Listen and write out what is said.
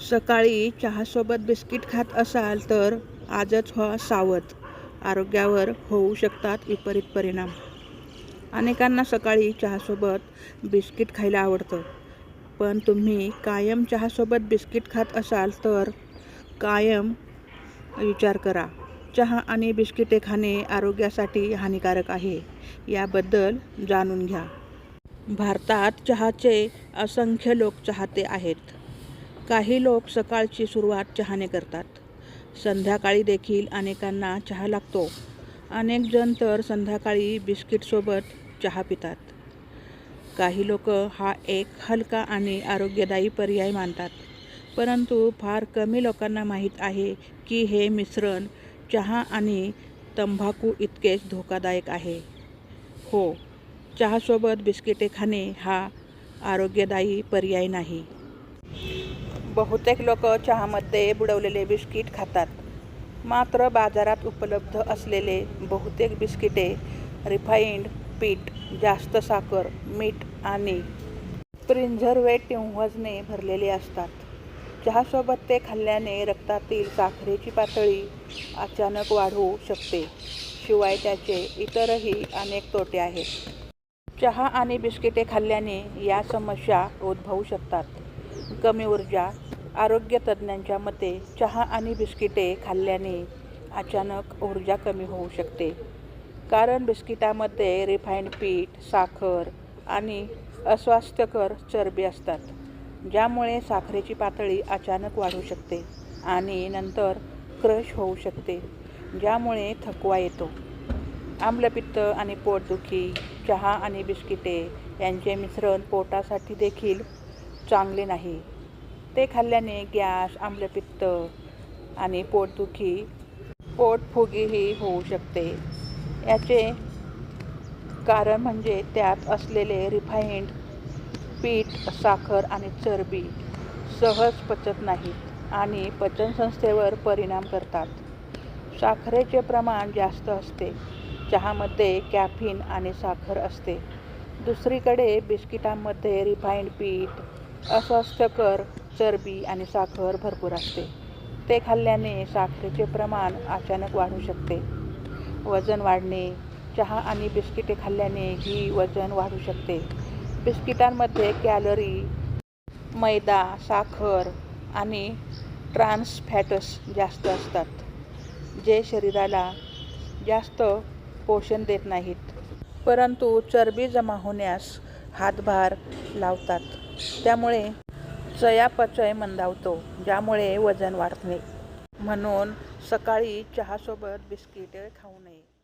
सकाळी चहासोबत बिस्किट खात असाल तर आजच व्हा सावध. आरोग्यावर होऊ शकतात विपरीत परिणाम. अनेकांना सकाळी चहासोबत बिस्किट खायला आवडतं. पण तुम्ही कायम चहासोबत बिस्किट खात असाल तर कायम विचार करा. चहा आणि बिस्किटे खाणे आरोग्यासाठी हानिकारक आहे. याबद्दल जाणून घ्या. भारतात चहाचे असंख्य लोक चाहते आहेत. काही लोक सकाळची सुरुवात चहाने करतात. संध्याकाळी देखील अनेकांना चहा लागतो. अनेक जण तर संध्याकाळी बिस्किटसोबत चहा पितात. काही लोक हा एक हलका आणि आरोग्यदायी पर्याय मानतात. परंतु फार कमी लोकांना माहीत आहे की हे मिश्रण चहा आणि तंबाखू इतकेच धोकादायक आहे. हो चहासोबत बिस्किटे खाणे हा आरोग्यदायी पर्याय नाही. बहुतेक लोक चहामध्ये बुडवलेले बिस्किट खातात. मात्र बाजारात उपलब्ध असलेले बहुतेक बिस्किटे रिफाईंड पीठ जास्त साखर मीठ आणि प्रिझर्वेटिव्हजने भरलेले असतात. चहासोबत ते खाल्ल्याने रक्तातील साखरेची पातळी अचानक वाढू शकते. शिवाय त्याचे इतरही अनेक तोटे आहेत. चहा आणि बिस्किटे खाल्ल्याने या समस्या उद्भवू शकतात. कमी ऊर्जा आरोग्य तज्ज्ञांच्या मते चहा आणि बिस्किटे खाल्ल्याने अचानक ऊर्जा कमी होऊ शकते. कारण बिस्किटामध्ये रिफाईंड पीठ साखर आणि अस्वास्थ्यकर चरबी असतात ज्यामुळे साखरेची पातळी अचानक वाढू शकते आणि नंतर क्रश होऊ शकते ज्यामुळे थकवा येतो. आम्लपित्त आणि पोटदुखी चहा आणि बिस्किटे यांचे मिश्रण पोटासाठी देखील चांगले नाही. ते खाल्ल्याने गॅस आम्लपित्त आणि पोटदुखी पोटफुगीही होऊ शकते. याचे कारण म्हणजे त्यात असलेले रिफाईंड पीठ साखर आणि चरबी सहज पचत नाहीत आणि पचनसंस्थेवर परिणाम करतात. साखरेचे प्रमाण जास्त असते चहामध्ये कॅफिन आणि साखर असते. दुसरीकडे बिस्किटांमध्ये रिफाईंड पीठ अस्वास्थ्यकर चरबी आणि साखर भरपूर असते. ते खाल्ल्याने साखरेचे प्रमाण अचानक वाढू शकते. वजन वाढणे चहा आणि बिस्किटे खाल्ल्याने ही वजन वाढू शकते. बिस्किटांमध्ये कॅलरी मैदा साखर आणि ट्रान्स फॅटस जास्त असतात जे शरीराला जास्त पोषण देत नाहीत. परंतु चरबी जमा होण्यास हातभार लावतात. त्यामुळे चयापचय मंदावतो ज्यामुळे वजन वाढते. म्हणून सकाळी चहासोबत बिस्किटे खाऊ नये.